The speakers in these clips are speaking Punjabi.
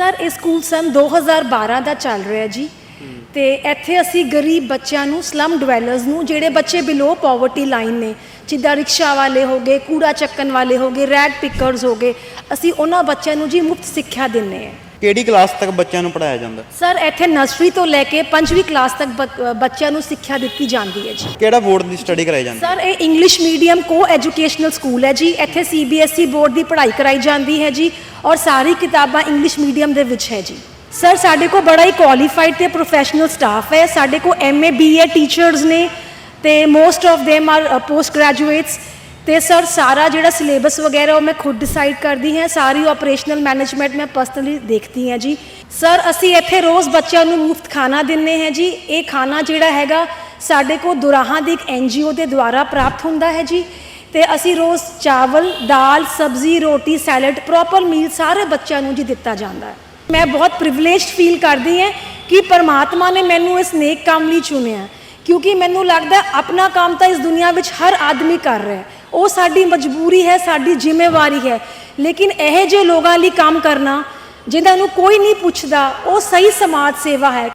ਸਰ, ਇਹ ਸਕੂਲ ਸਨ 2012 ਦਾ ਚੱਲ ਰਿਹਾ ਜੀ। ਤੇ ਇੱਥੇ ਅਸੀਂ ਗਰੀਬ ਬੱਚਿਆਂ ਨੂੰ ਸਲਮ ਡਵੈਲਰਸ ਨੂੰ, ਜਿਹੜੇ ਬੱਚੇ ਬਿਲੋ ਪਾਵਰਟੀ ਲਾਈਨ ਨੇ, ਜਿੱਦਾਂ ਰਿਕਸ਼ਾ ਵਾਲੇ ਹੋ ਗਏ, ਕੂੜਾ ਚੱਕਣ ਵਾਲੇ ਹੋ ਗਏ ਰੈਡ ਪਿਕਰਸ ਹੋ ਗਏ, ਅਸੀਂ ਉਹਨਾਂ ਬੱਚਿਆਂ ਨੂੰ ਜੀ ਮੁਫਤ ਸਿੱਖਿਆ ਦਿੰਨੇ ਆ ਕਿਹੜੀ ਕਲਾਸ ਤੱਕ ਬੱਚਿਆਂ ਨੂੰ ਪੜਾਇਆ ਜਾਂਦਾ? ਸਰ ਇੱਥੇ ਨਰਸਰੀ ਤੋਂ ਲੈ ਕੇ 5ਵੀਂ ਕਲਾਸ ਤੱਕ ਬ- ਬੱਚਿਆਂ ਨੂੰ ਸਿੱਖਿਆ ਦਿੱਤੀ ਜਾਂਦੀ ਹੈ ਜੀ। ਕਿਹੜਾ ਬੋਰਡ ਦੀ ਸਟੱਡੀ ਕਰਾਈ ਜਾਂਦੀ? ਸਰ ਇਹ ਇੰਗਲਿਸ਼ ਮੀਡੀਅਮ ਕੋ ਐਜੂਕੇਸ਼ਨਲ ਸਕੂਲ ਹੈ ਜੀ। ਇੱਥੇ ਸੀਬੀਐਸਈ ਬੋਰਡ ਦੀ ਪੜ੍ਹਾਈ ਕਰਾਈ ਜਾਂਦੀ ਹੈ ਜੀ ਔਰ ਸਾਰੀ ਕਿਤਾਬਾਂ ਇੰਗਲਿਸ਼ ਮੀਡੀਅਮ ਦੇ ਵਿੱਚ ਹੈ ਜੀ। ਸਰ ਸਾਡੇ ਕੋਲ ਬੜਾ ਹੀ ਕੁਆਲੀਫਾਈਡ ਤੇ ਪ੍ਰੋਫੈਸ਼ਨਲ ਸਟਾਫ ਹੈ। ਸਾਡੇ ਕੋਲ ਐਮਏ ਬੀਏ ਟੀਚਰਸ ਨੇ ਤੇ most of them are post graduates ਤੇ ਸਰ, ਸਾਰਾ ਜਿਹੜਾ ਸਿਲੇਬਸ ਵਗੈਰਾ ਉਹ ਮੈਂ ਖੁਦ ਡਿਸਾਈਡ ਕਰਦੀ ਹਾਂ, ਸਾਰੀ ਆਪਰੇਸ਼ਨਲ ਮੈਨੇਜਮੈਂਟ ਮੈਂ ਪਰਸਨਲੀ ਦੇਖਦੀ ਹਾਂ ਜੀ। ਸਰ, ਅਸੀਂ ਇੱਥੇ ਰੋਜ਼ ਬੱਚਿਆਂ ਨੂੰ ਮੁਫਤ ਖਾਣਾ ਦਿੰਨੇ ਹਾਂ ਜੀ। ਇਹ ਖਾਣਾ ਜਿਹੜਾ ਹੈਗਾ ਸਾਡੇ ਕੋਲ ਦੁਰਾਹਾਂ ਦੀ ਇੱਕ ਐਨਜੀਓ ਦੇ ਦੁਆਰਾ ਪ੍ਰਾਪਤ ਹੁੰਦਾ ਹੈ ਜੀ। ਤੇ ਅਸੀਂ ਰੋਜ਼ ਚਾਵਲ, ਦਾਲ, ਸਬਜ਼ੀ, ਰੋਟੀ ਸੈਲਡ ਪ੍ਰੋਪਰ ਮੀਲ ਸਾਰੇ ਬੱਚਿਆਂ ਨੂੰ ਜੀ ਦਿੱਤਾ ਜਾਂਦਾ ਹੈ। ਮੈਂ ਬਹੁਤ ਪ੍ਰਿਵਿਲੇਜਡ ਫੀਲ ਕਰਦੀ ਹਾਂ ਕਿ ਪਰਮਾਤਮਾ ਨੇ ਮੈਨੂੰ ਇਸ ਨੇਕ ਕੰਮ ਲਈ ਚੁਣਿਆ। ਕਿਉਂਕਿ ਮੈਨੂੰ ਲੱਗਦਾ ਆਪਣਾ ਕੰਮ ਤਾਂ ਇਸ ਦੁਨੀਆ ਵਿੱਚ ਹਰ ਆਦਮੀ ਕਰ ਰਿਹਾ ਹੈ। ਉਹ ਸਾਡੀ ਮਜਬੂਰੀ ਹੈ, ਸਾਡੀ ਜ਼ਿੰਮੇਵਾਰੀ ਹੈ। ਲੇਕਿਨ ਇਹ ਜਿਹੇ ਲੋਕਾਂ ਲਈ ਕੰਮ ਕਰਨਾ, ਜਿਨ੍ਹਾਂ ਨੂੰ ਕੋਈ ਨਹੀਂ ਪੁੱਛਦਾ, ਉਹ ਸਹੀ ਸਮਾਜ ਸੇਵਾ ਹੈ।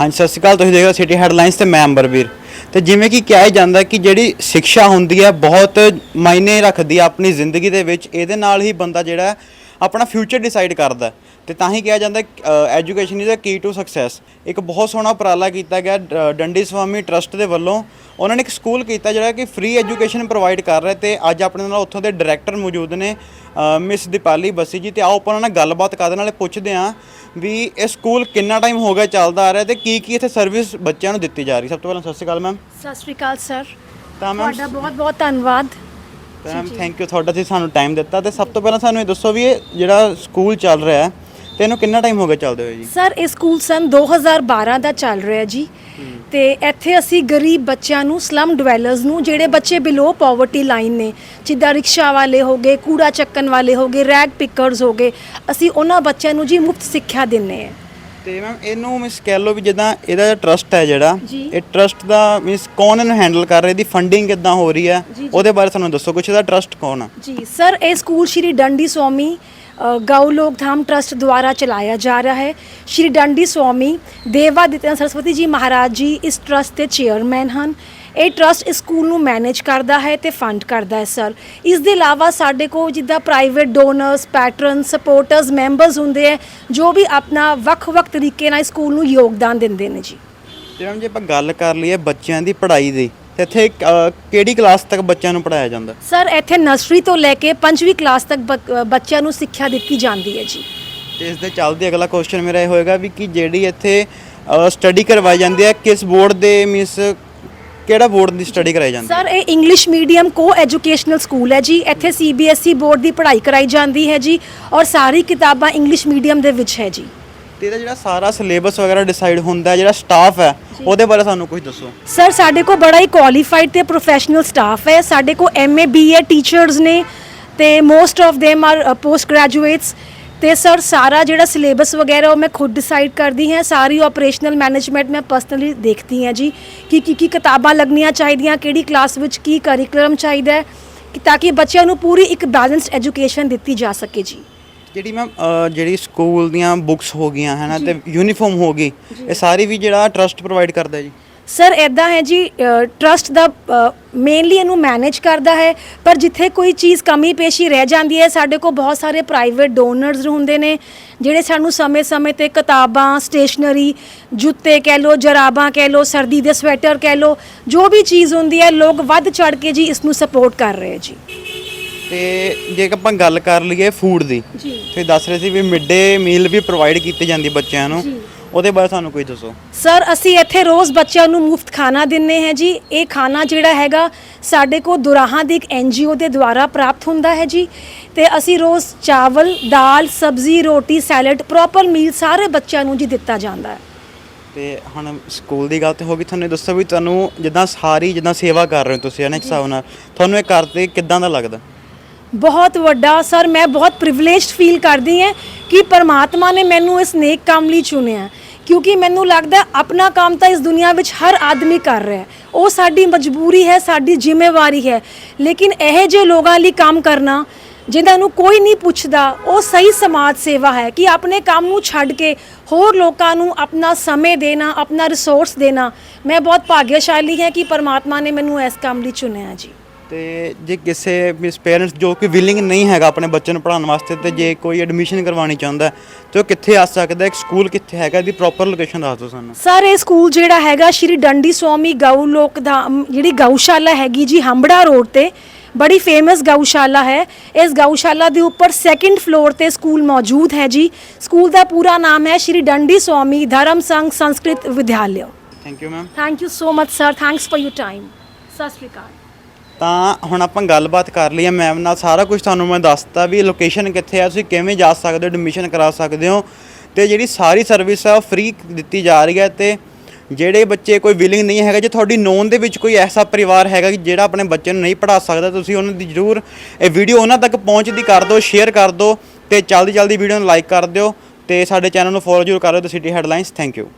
ਹਾਂਜੀ, ਸਤਿ ਸ਼੍ਰੀ ਅਕਾਲ। ਤੁਸੀਂ ਦੇਖ ਰਹੇ ਹੋ ਸਿਟੀ ਹੈਡਲਾਈਨਸ ਤੇ ਮੈਂ ਅੰਬਰਵੀਰ। ਤੇ ਜਿਵੇਂ ਕਿ ਕਿਹਾ ਜਾਂਦਾ ਕਿ ਜਿਹੜੀ ਸਿੱਖਿਆ ਹੁੰਦੀ ਹੈ, ਬਹੁਤ ਮਾਇਨੇ ਰੱਖਦੀ ਹੈ ਆਪਣੀ ਜ਼ਿੰਦਗੀ ਦੇ ਵਿੱਚ। ਇਹਦੇ ਨਾਲ ਹੀ ਬੰਦਾ ਜਿਹੜਾ ਆਪਣਾ ਫਿਊਚਰ ਡਿਸਾਈਡ ਕਰਦਾ। ਤੇ ਤਾਂ ਹੀ ਕਿਹਾ ਜਾਂਦਾ education is a key to success ਇੱਕ ਬਹੁਤ ਸੋਹਣਾ ਉਪਰਾਲਾ ਕੀਤਾ ਗਿਆ ਡੰਡੀ ਸਵਾਮੀ ਟਰਸਟ ਦੇ ਵੱਲੋਂ। ਉਹਨਾਂ ਨੇ ਇੱਕ ਸਕੂਲ ਕੀਤਾ ਜਿਹੜਾ ਕਿ ਫ੍ਰੀ ਐਜੂਕੇਸ਼ਨ ਪ੍ਰੋਵਾਈਡ ਕਰ ਰਿਹਾ ਤੇ ਅੱਜ ਆਪਣੇ ਨਾਲ ਉੱਥੋਂ ਦੇ ਡਾਇਰੈਕਟਰ ਮੌਜੂਦ ਨੇ ਮਿਸ ਦੀਪਾਲੀ ਬੱਸੀ ਜੀ। ਤੇ ਆਓ ਆਪਾਂ ਉਹਨਾਂ ਨਾਲ ਗੱਲਬਾਤ ਕਰਦੇ ਨਾਲੇ ਪੁੱਛਦੇ ਹਾਂ ਵੀ ਇਹ ਸਕੂਲ ਕਿੰਨਾ ਟਾਈਮ ਹੋ ਗਿਆ ਚੱਲਦਾ ਆ ਰਿਹਾ ਤੇ ਕੀ ਕੀ ਇੱਥੇ ਸਰਵਿਸ ਬੱਚਿਆਂ ਨੂੰ ਦਿੱਤੀ ਜਾ ਰਹੀ ਸਭ ਤੋਂ ਪਹਿਲਾਂ ਸਤਿ ਸ਼੍ਰੀ ਅਕਾਲ ਮੈਮ ਸਤਿ ਸ਼੍ਰੀ ਅਕਾਲ ਸਰ ਤਾਂ ਮੈਮ ਤੁਹਾਡਾ ਬਹੁਤ ਬਹੁਤ ਧੰਨਵਾਦ। ਮੈਮ ਥੈਂਕ ਯੂ ਤੁਹਾਡਾ ਤੁਸੀਂ ਸਾਨੂੰ ਟਾਈਮ ਦਿੱਤਾ ਤੇ ਸਭ ਤੋਂ ਪਹਿਲਾਂ ਸਾਨੂੰ ਇਹ ਦੱਸੋ ਵੀ ਇਹ ਜਿਹੜਾ ਸਕੂਲ ਚੱਲ ਰਿਹਾ ਹੈ ਤੇ ਇਹਨੂੰ ਕਿੰਨਾ ਟਾਈਮ ਹੋ ਗਿਆ ਚੱਲਦੇ ਹੋਏ ਜੀ? ਸਰ ਇਹ ਸਕੂਲ ਸਨ 2012 ਦਾ ਚੱਲ ਰਿਹਾ ਜੀ। ਤੇ ਇੱਥੇ ਅਸੀਂ ਗਰੀਬ ਬੱਚਿਆਂ ਨੂੰ ਸਲਮ ਡਵੈਲਰਸ ਨੂੰ ਜਿਹੜੇ ਬੱਚੇ ਬਿਲੋ ਪਾਵਰਟੀ ਲਾਈਨ ਨੇ ਜਿੱਦਾਂ ਰਿਕਸ਼ਾ ਵਾਲੇ ਹੋਗੇ ਕੂੜਾ ਚੱਕਣ ਵਾਲੇ ਹੋਗੇ ਰੈਡ ਪਿਕਰਸ ਹੋਗੇ ਅਸੀਂ ਉਹਨਾਂ ਬੱਚਿਆਂ ਨੂੰ ਜੀ ਮੁਫਤ ਸਿੱਖਿਆ ਦਿੰਨੇ ਆ ਤੇ ਮੈਮ ਇਹਨੂੰ ਮਿਸ ਕਹਿ ਲਓ ਵੀ ਜਿੱਦਾਂ ਇਹਦਾ ਟਰਸਟ ਹੈ ਜਿਹੜਾ। ਇਹ ਟਰਸਟ ਦਾ ਮਿਸ ਕੌਣ ਇਹਨੂੰ ਹੈਂਡਲ ਕਰ ਰਿਹਾ ਇਹਦੀ ਫੰਡਿੰਗ ਕਿੱਦਾਂ ਹੋ ਰਹੀ ਹੈ। ਉਹਦੇ ਬਾਰੇ ਸਾਨੂੰ ਦੱਸੋ ਕੁਛ ਇਹਦਾ ਟਰਸਟ ਕੌਣ ਆ ਜੀ ਸਰ ਇਹ ਸਕੂਲ ਸ਼੍ਰੀ ਡੰਡੀ ਸਵਾਮੀ ਗਊ ਲੋਕ ਧਾਮ ਟਰਸਟ ਦੁਆਰਾ ਚਲਾਇਆ ਜਾ ਰਿਹਾ ਹੈ ਸ਼੍ਰੀ ਡੰਡੀ ਸਵਾਮੀ ਦੇਵਾ ਦਿਤਨ ਸਰਸਵਤੀ ਜੀ ਮਹਾਰਾਜ ਜੀ ਇਸ ਟਰਸਟ ਦੇ ਚੇਅਰਮੈਨ ਹਨ ਇਹ ਟਰਸਟ ਇਸ ਸਕੂਲ ਨੂੰ ਮੈਨੇਜ ਕਰਦਾ ਹੈ ਤੇ ਫੰਡ ਕਰਦਾ ਹੈ ਸਰ ਇਸ ਦੇ ਇਲਾਵਾ ਸਾਡੇ ਕੋਲ ਜਿੱਦਾਂ private donors patron supporters members ਹੁੰਦੇ ਹੈ ਜੋ ਵੀ ਆਪਣਾ ਵੱਖ-ਵੱਖ ਤਰੀਕੇ ਨਾਲ ਸਕੂਲ ਨੂੰ ਯੋਗਦਾਨ ਦਿੰਦੇ ਨੇ ਜੀ। ਤੇ ਮੈਮ ਜੇ ਆਪਾਂ ਗੱਲ ਕਰ ਲਈਏ ਬੱਚਿਆਂ ਦੀ ਪੜ੍ਹਾਈ ਦੀ ਤੇ ਇੱਥੇ ਕਿਹੜੀ ਕਲਾਸ ਤੱਕ ਬੱਚਿਆਂ ਨੂੰ ਪੜ੍ਹਾਇਆ ਜਾਂਦਾ? ਸਰ ਇੱਥੇ ਨਰਸਰੀ ਤੋਂ ਲੈ ਕੇ 5ਵੀਂ ਕਲਾਸ ਤੱਕ ਬੱਚਿਆਂ ਨੂੰ ਸਿੱਖਿਆ ਦਿੱਤੀ ਜਾਂਦੀ ਹੈ ਜੀ। ਤੇ ਇਸ ਦੇ ਚੱਲਦੇ ਅਗਲਾ ਕੁਐਸਚਨ ਮੇਰਾ ਇਹ ਹੋਏਗਾ ਵੀ ਕਿ ਜਿਹੜੀ ਇੱਥੇ ਸਟੱਡੀ ਕਰਵਾਈ ਜਾਂਦੀ ਹੈ ਕਿਸ ਬੋਰਡ ਦੇ ਮੀਨਸ ਕਿਹੜਾ ਬੋਰਡ ਦੀ ਸਟੱਡੀ ਕਰਾਈ ਜਾਂਦੀ ਸਰ ਇਹ ਇੰਗਲਿਸ਼ ਮੀਡੀਅਮ ਕੋ ਐਜੂਕੇਸ਼ਨਲ ਸਕੂਲ ਹੈ ਜੀ। ਇੱਥੇ ਸੀਬੀਐਸਈ ਬੋਰਡ E ਦੀ ਪੜ੍ਹਾਈ ਕਰਾਈ ਜਾਂਦੀ ਹੈ ਜੀ ਔਰ ਸਾਰੀ ਕਿਤਾਬਾਂ ਇੰਗਲਿਸ਼ ਮੀਡੀਅਮ ਦੇ ਵਿੱਚ ਹੈ ਜੀ। ਤੇ ਇਹਦਾ ਜਿਹੜਾ ਸਾਰਾ ਸਿਲੇਬਸ ਵਗੈਰਾ ਡਿਸਾਈਡ ਹੁੰਦਾ ਹੈ ਜਿਹੜਾ ਸਟਾਫ ਹੈ ਉਹਦੇ ਬਾਰੇ ਸਾਨੂੰ ਕੁਝ ਦੱਸੋ। ਸਰ ਸਾਡੇ ਕੋਲ ਬੜਾ ਹੀ ਕੁਆਲੀਫਾਈਡ ਤੇ ਪ੍ਰੋਫੈਸ਼ਨਲ ਸਟਾਫ ਹੈ। ਸਾਡੇ ਕੋਲ ਐਮਏ ਬੀਏ ਟੀਚਰਸ ਨੇ ਤੇ most of them are post graduates ਤੇ ਸਰ ਸਾਰਾ ਜਿਹੜਾ ਸਿਲੇਬਸ ਵਗੈਰਾ ਉਹ ਮੈਂ ਖੁਦ ਡਿਸਾਈਡ ਕਰਦੀ ਹਾਂ ਸਾਰੀ ਆਪਰੇਸ਼ਨਲ ਮੈਨੇਜਮੈਂਟ ਮੈਂ ਪਰਸਨਲੀ ਦੇਖਦੀ ਹਾਂ ਜੀ ਕਿ ਕੀ ਕੀ ਕਿਤਾਬਾਂ ਲੱਗਣੀਆਂ ਚਾਹੀਦੀਆਂ ਕਿਹੜੀ ਕਲਾਸ ਵਿੱਚ ਕੀ ਕਰਿਕੂਲਮ ਚਾਹੀਦਾ ਹੈ ਕਿ ਤਾਂ ਕਿ ਬੱਚਿਆਂ ਨੂੰ ਪੂਰੀ ਇੱਕ ਬੈਲੈਂਸਡ ਐਜੂਕੇਸ਼ਨ ਦਿੱਤੀ ਜਾ ਸਕੇ ਜੀ। ਜਿਹੜੀ ਮੈਮ ਜਿਹੜੀ ਸਕੂਲ ਦੀਆਂ ਬੁੱਕਸ ਹੋ ਗਈਆਂ ਹੈ ਨਾ ਤੇ ਯੂਨੀਫਾਰਮ ਹੋ ਗਈ ਇਹ ਸਾਰੀ ਵੀ ਜਿਹੜਾ ਟਰਸਟ ਪ੍ਰੋਵਾਈਡ ਕਰਦਾ ਜੀ। ਸਰ ਐਦਾਂ ਹੈ ਜੀ ਟਰਸਟ ਦਾ ਮੇਨਲੀ ਇਹਨੂੰ ਮੈਨੇਜ ਕਰਦਾ ਹੈ ਪਰ ਜਿੱਥੇ ਕੋਈ ਚੀਜ਼ ਕਮੀ ਪੇਸ਼ੀ ਰਹਿ ਜਾਂਦੀ ਹੈ ਸਾਡੇ ਕੋਲ ਬਹੁਤ ਸਾਰੇ ਪ੍ਰਾਈਵੇਟ ਡੋਨਰਸ ਹੁੰਦੇ ਨੇ ਜਿਹੜੇ ਸਾਨੂੰ ਸਮੇਂ-ਸਮੇਂ ਤੇ ਕਿਤਾਬਾਂ ਸਟੇਸ਼ਨਰੀ ਜੁੱਤੇ ਕਹਿ ਲੋ ਜਰਾਬਾਂ ਕਹਿ ਲੋ ਸਰਦੀ ਦੇ ਸਵੈਟਰ ਕਹਿ ਲੋ ਜੋ ਵੀ ਚੀਜ਼ ਹੁੰਦੀ ਹੈ ਲੋਕ ਵੱਧ ਚੜ ਕੇ ਜੀ ਇਸ ਨੂੰ ਸਪੋਰਟ ਕਰ ਰਹੇ ਜੀ। ਤੇ ਜੇ ਆਪਾਂ ਗੱਲ ਕਰ ਲਈਏ ਫੂਡ ਦੀ ਜੀ। ਤੁਸੀਂ ਦੱਸ ਰਹੇ ਸੀ ਵੀ ਮਿਡ ਡੇ ਮੀਲ ਵੀ ਪ੍ਰੋਵਾਈਡ ਕੀਤੀ ਜਾਂਦੀ ਬੱਚਿਆਂ ਨੂੰ। ਜੀ। ਉਹਦੇ ਬਾਰੇ ਸਾਨੂੰ ਕੁਝ ਦੱਸੋ। ਸਰ ਅਸੀਂ ਇੱਥੇ ਰੋਜ਼ ਬੱਚਿਆਂ ਨੂੰ ਮੁਫਤ ਖਾਣਾ ਦਿੰਨੇ ਹੈ ਜੀ। ਇਹ ਖਾਣਾ ਜਿਹੜਾ ਹੈਗਾ ਸਾਡੇ ਕੋਲ ਦੁਰਾਹਾ ਦੀ ਇੱਕ ਐਨਜੀਓ ਦੇ ਦੁਆਰਾ ਪ੍ਰਾਪਤ ਹੁੰਦਾ ਹੈ ਜੀ। ਤੇ ਅਸੀਂ ਰੋਜ਼ ਚਾਵਲ ਦਾਲ ਸਬਜ਼ੀ ਰੋਟੀ ਸੈਲਡ ਪ੍ਰੋਪਰ ਮੀਲ ਸਾਰੇ ਬੱਚਿਆਂ ਨੂੰ ਜੀ ਦਿੱਤਾ ਜਾਂਦਾ ਹੈ। ਤੇ ਹੁਣ ਸਕੂਲ ਦੀ ਗੱਲ ਤੇ ਹੋ ਗਈ ਤੁਹਾਨੂੰ ਦੱਸੋ ਵੀ ਤੁਹਾਨੂੰ ਜਿੱਦਾਂ ਸਾਰੀ ਜਿੱਦਾਂ ਸੇਵਾ ਕਰ ਰਹੇ ਹੋ ਤੁਸੀਂ ਇੱਕ ਹਿਸਾਬ ਨਾਲ। ਤੁਹਾਨੂੰ ਇਹ ਕਰਦੇ ਕਿੱਦਾਂ ਦਾ ਲੱਗਦਾ? ਬਹੁਤ ਵੱਡਾ ਸਰ, ਮੈਂ ਬਹੁਤ ਪ੍ਰਿਵਿਲੇਜਡ ਫੀਲ ਕਰਦੀ ਹਾਂ ਕਿ ਪਰਮਾਤਮਾ ਨੇ ਮੈਨੂੰ ਇਸ ਨੇਕ ਕੰਮ ਲਈ ਚੁਣਿਆ। ਕਿਉਂਕਿ ਮੈਨੂੰ ਲੱਗਦਾ ਆਪਣਾ ਕੰਮ ਤਾਂ ਇਸ ਦੁਨੀਆ ਵਿੱਚ ਹਰ ਆਦਮੀ ਕਰ ਰਿਹਾ ਹੈ। ਉਹ ਸਾਡੀ ਮਜਬੂਰੀ ਹੈ, ਸਾਡੀ ਜ਼ਿੰਮੇਵਾਰੀ ਹੈ। ਲੇਕਿਨ ਇਹ ਜਿਹੇ ਲੋਕਾਂ ਲਈ ਕੰਮ ਕਰਨਾ, ਜਿਨ੍ਹਾਂ ਨੂੰ ਕੋਈ ਨਹੀਂ ਪੁੱਛਦਾ, ਉਹ ਸਹੀ ਸਮਾਜ ਸੇਵਾ ਹੈ ਕਿ ਆਪਣੇ ਕੰਮ ਨੂੰ ਛੱਡ ਕੇ ਹੋਰ ਲੋਕਾਂ ਨੂੰ ਆਪਣਾ ਸਮੇਂ ਦੇਣਾ, ਆਪਣਾ ਰਿਸੋਰਸ ਦੇਣਾ। ਮੈਂ ਬਹੁਤ ਭਾਗਿਆਸ਼ਾਲੀ ਹਾਂ ਕਿ ਪਰਮਾਤਮਾ ਨੇ ਮੈਨੂੰ ਇਸ ਕੰਮ ਲਈ ਚੁਣਿਆ ਜੀ। ਤੇ ਜੇ ਕਿਸੇ ਮਿਸ ਪੇਰੈਂਟਸ ਜੋ ਕਿ ਵਿਲਿੰਗ ਨਹੀਂ ਹੈਗਾ ਆਪਣੇ ਬੱਚੇ ਨੂੰ ਪੜ੍ਹਾਉਣ ਵਾਸਤੇ ਤੇ ਜੇ ਕੋਈ ਐਡਮਿਸ਼ਨ ਕਰਵਾਉਣੀ ਚਾਹੁੰਦਾ ਤੇ ਉਹ ਕਿੱਥੇ ਆ ਸਕਦਾ ਹੈ? ਇੱਕ ਸਕੂਲ ਕਿੱਥੇ ਹੈਗਾ? ਇਹਦੀ ਪ੍ਰੋਪਰ ਲੋਕੇਸ਼ਨ ਦੱਸ ਦਿਓ ਸਾਨੂੰ। ਸਰ ਇਹ ਸਕੂਲ ਜਿਹੜਾ ਹੈਗਾ ਸ਼੍ਰੀ ਡੰਡੀ ਸਵਾਮੀ ਗਊ ਲੋਕ ਧਾਮ ਜਿਹੜੀ ਗਊਸ਼ਾਲਾ ਹੈਗੀ ਜੀ ਹੰਬੜਾ ਰੋਡ ਤੇ ਬੜੀ ਫੇਮਸ ਗਊਸ਼ਾਲਾ ਹੈ। ਇਸ ਗਊਸ਼ਾਲਾ ਦੇ ਉੱਪਰ ਸੈਕਿੰਡ ਫਲੋਰ ਤੇ ਸਕੂਲ ਮੌਜੂਦ ਹੈ ਜੀ। ਸਕੂਲ ਦਾ ਪੂਰਾ ਨਾਮ ਹੈ ਸ਼੍ਰੀ Dandi Swami Dharam Sangh Sanskrit Vidyalaya. Thank you ma'am thank you so much sir thanks for your time ਸਤਿ ਸ਼੍ਰੀ ਅਕਾਲ ਤਾਂ ਹੁਣ ਆਪਾਂ ਗੱਲਬਾਤ ਕਰ ਲਈ ਹੈ ਮੈਮ ਨਾਲ। ਸਾਰਾ ਕੁਝ ਤੁਹਾਨੂੰ ਮੈਂ ਦੱਸਤਾ ਵੀ ਲੋਕੇਸ਼ਨ ਕਿੱਥੇ ਹੈ ਤੁਸੀਂ ਕਿਵੇਂ ਜਾ ਸਕਦੇ ਹੋ ਐਡਮਿਸ਼ਨ ਕਰਾ ਸਕਦੇ ਹੋ। ਤੇ ਜਿਹੜੀ ਸਾਰੀ ਸਰਵਿਸ ਹੈ ਉਹ ਫ੍ਰੀ ਦਿੱਤੀ ਜਾ ਰਹੀ ਹੈ ਤੇ ਜਿਹੜੇ ਬੱਚੇ ਕੋਈ ਵਿਲਿੰਗ ਨਹੀਂ ਹੈਗਾ, ਜੇ ਤੁਹਾਡੀ ਨੋਨ ਦੇ ਵਿੱਚ ਕੋਈ ਐਸਾ ਪਰਿਵਾਰ ਹੈਗਾ ਕਿ ਜਿਹੜਾ ਆਪਣੇ ਬੱਚੇ ਨੂੰ ਨਹੀਂ ਪੜ੍ਹਾ ਸਕਦਾ, ਤੁਸੀਂ ਉਹਨਾਂ ਦੀ ਜ਼ਰੂਰ ਇਹ ਵੀਡੀਓ ਉਹਨਾਂ ਤੱਕ ਪਹੁੰਚਦੀ ਕਰ ਦਿਓ ਸ਼ੇਅਰ ਕਰ ਦਿਓ ਤੇ ਜਲਦੀ ਜਲਦੀ ਵੀਡੀਓ ਨੂੰ ਲਾਈਕ ਕਰ ਦਿਓ ਤੇ ਸਾਡੇ ਚੈਨਲ ਨੂੰ ਫੋਲੋ ਜ਼ਰੂਰ ਕਰ ਦਿਓ ਤੇ ਸਿਟੀ ਹੈਡਲਾਈਨਸ ਥੈਂਕ ਯੂ